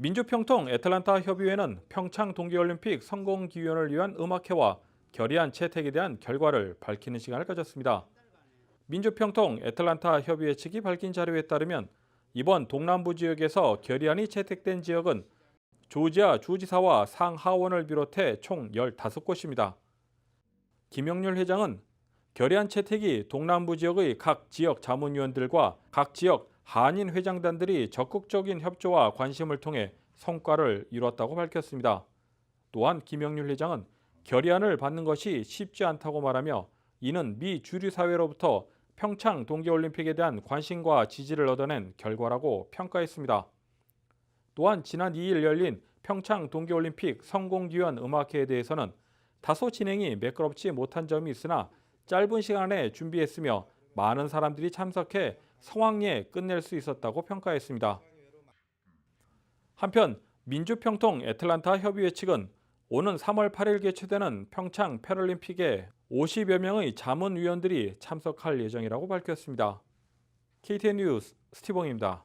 민주평통 애틀란타 협의회는 평창 동계올림픽 성공 기원을 위한 음악회와 결의안 채택에 대한 결과를 밝히는 시간을 가졌습니다. 민주평통 애틀란타 협의회 측이 밝힌 자료에 따르면 이번 동남부 지역에서 결의안이 채택된 지역은 조지아 주지사와 상하원을 비롯해 총 15곳입니다. 김영률 회장은 결의안 채택이 동남부 지역의 각 지역 자문위원들과 각 지역 한인 회장단들이 적극적인 협조와 관심을 통해 성과를 이뤘다고 밝혔습니다. 또한 김영률 회장은 결의안을 받는 것이 쉽지 않다고 말하며 이는 미 주류 사회로부터 평창 동계올림픽에 대한 관심과 지지를 얻어낸 결과라고 평가했습니다. 또한 지난 2일 열린 평창 동계올림픽 성공기원 음악회에 대해서는 다소 진행이 매끄럽지 못한 점이 있으나 짧은 시간에 준비했으며 많은 사람들이 참석해 성황리에 끝낼 수 있었다고 평가했습니다. 한편 민주평통 애틀란타 협의회 측은 오는 3월 8일 개최되는 평창 패럴림픽에 50여 명의 자문위원들이 참석할 예정이라고 밝혔습니다. KTN 뉴스 스티봉입니다.